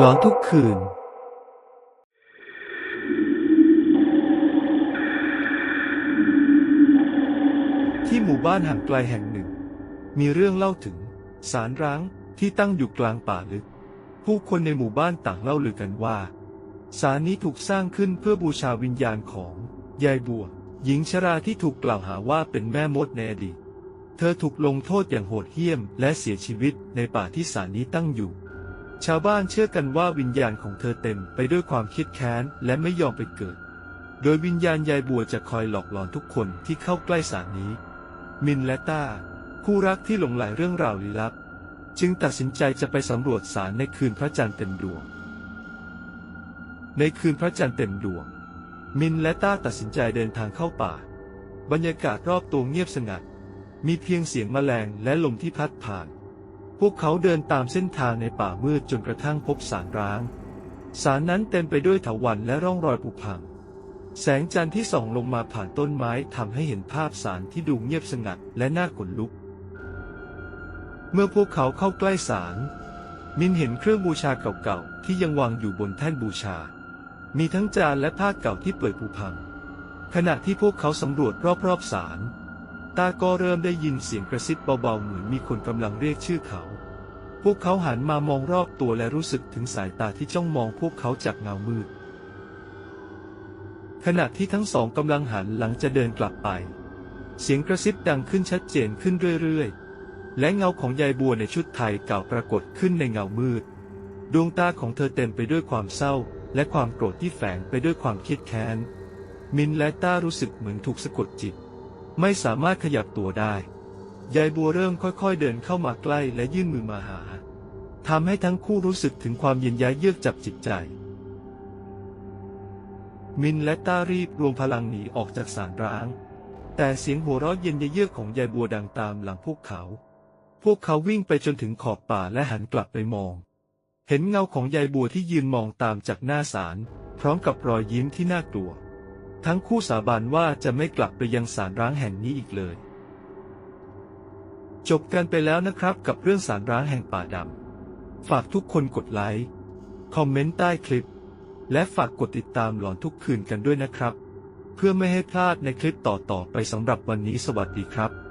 หลอนทุกคืน ที่หมู่บ้านห่างไกลแห่งหนึ่ง มีเรื่องเล่าถึงศาลร้างที่ตั้งอยู่กลางป่าลึก ผู้คนในหมู่บ้านต่างเล่าลือกันว่าศาลนี้ถูกสร้างขึ้นเพื่อบูชาวิญญาณของยายบัว หญิงชราที่ถูกกล่าวหาว่าเป็นแม่มดในอดีต เธอถูกลงโทษอย่างโหดเหี้ยมและเสียชีวิตในป่าที่ศาลนี้ตั้งอยู่ ชาวบ้านเชื่อกันว่าวิญญาณของเธอเต็มไปด้วยความคิดแค้นและไม่ยอมไปเกิด โดยวิญญาณยายบัวจะคอยหลอกหลอนทุกคนที่เข้าใกล้ศาลนี้ มินและต้า คู่รักที่หลงไหลเรื่องราวลี้ลับ จึงตัดสินใจจะไปสำรวจศาลในคืนพระจันทร์เต็มดวง ในคืนพระจันทร์เต็มดวง มินและต้าตัดสินใจเดินทางเข้าป่า บรรยากาศรอบตัวเงียบสงัด มีเพียงเสียงแมลงและลมที่พัดผ่าน พวกเขาเดินตามเส้นทางในป่ามืดจนกระทั่งพบสารร้าง สารนั้นเต็มไปด้วยเถาวัลย์และร่องรอยผุพัง แสงจันทร์ที่ส่องลงมาผ่านต้นไม้ทำให้เห็นภาพสารที่ดูเงียบสงัดและน่าขนลุก เมื่อพวกเขาเข้าใกล้ศาลมินเห็นเครื่องบูชาเก่าๆที่ยังวางอยู่บนแท่นบูชา มีทั้งจานและผ้าเก่าที่เปื่อยผุพัง ขณะที่พวกเขาสำรวจรอบๆศาล ตาก็เริ่มได้ยินเสียงกระซิบเบาๆเหมือนมีคนกำลังเรียกชื่อเขา พวกเขาหันมามองรอบตัวและรู้สึกถึงสายตาที่จ้องมองพวกเขาจากเงามืด ขณะที่ทั้งสองกำลังหันหลังจะเดินกลับไป เสียงกระซิบดังขึ้นชัดเจนขึ้นเรื่อยๆ และเงาของยายบัวในชุดไทยเก่าปรากฏขึ้นในเงามืด ดวงตาของเธอเต็มไปด้วยความเศร้า และความโกรธที่แฝงไปด้วยความครียดแค้น มินและต้ารู้สึกเหมือนถูกสะกดจิต ไม่สามารถขยับตัวได้ ยายบัวเริ่มค่อยๆเดินเข้ามาใกล้และยื่นมือมาหาทำให้ทั้งคู่รู้สึกถึงความเย็นยายเยือกจับจิตใจ มินและต้ารีบรวมพลังหนีออกจากสารร้าง แต่เสียงหัวเราะเย็นเยือกของยายบัวดังตามหลังพวกเขา พวกเขาวิ่งไปจนถึงขอบป่าและหันกลับไปมอง เห็นเงาของยายบัวที่ยืนมองตามจากหน้าศาลพร้อมกับรอยยิ้มที่น่ากลัว ทั้งคู่สาบานว่าจะไม่กลับไปยังศาลร้างแห่งนี้อีกเลย จบกันไปแล้วนะครับกับเรื่องศาลร้างแห่งป่าดำ ฝากทุกคนกดไลค์ คอมเมนต์ใต้คลิป และฝากกดติดตามหลอนทุกคืนกันด้วยนะครับ เพื่อไม่ให้พลาดในคลิปต่อๆไปสำหรับวันนี้สวัสดีครับ